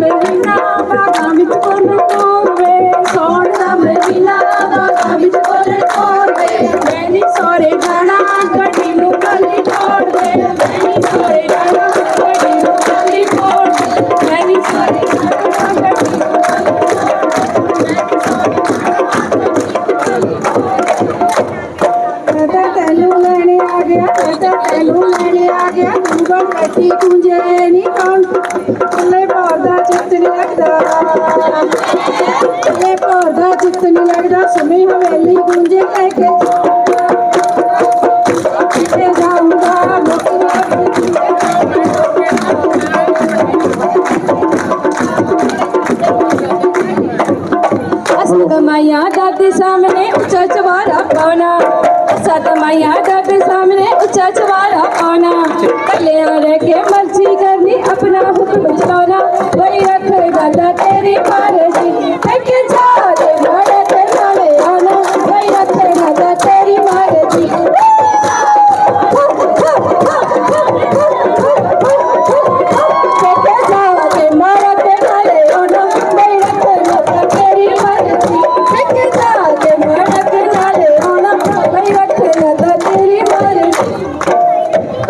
ਮਹੀਨਾ ਬਾਗਾਂ ਵਿੱਚ ਫੁੱਲ ਤੋਰਵੇ ਸੌਣ ਦਾ ਮਹੀਨਾ ਬਾਗਾਂ ਵਿੱਚ ਫੁੱਲ ਤੋਰਵੇ ਮੈਨੀ ਸੋਰੇ ਜਾਣਾ ਗੱਡੀ ਨੂੰ ਗਲੀ ਛੋੜ ਦੇ ਮੈਨੀ ਸੋਰੇ ਜਾਣਾ ਗੱਡੀ ਨੂੰ ਗਲੀ ਛੋੜ ਦੇ ਮੈਨੀ ਸੋਰੇ ਜਾਣਾ ਗੱਡੀ ਨੂੰ ਗਲੀ ਕਦਾ ਤੈਨੂੰ ਲੈਣੇ ਆ ਗਿਆ ਕਦਾ ਤੈਨੂੰ ਲੈਣੇ ਆ ਗਿਆ ਗੂਗਲ ਕੱਟੀ ਕੁੰਜੇ ਨਹੀਂ ਕੌਣ लगदा ये पौधा जितनी लगदा सामने ऊँचा चवारा पाना सत के मर्ज़ी करनी अपना हुक्म तेरी पर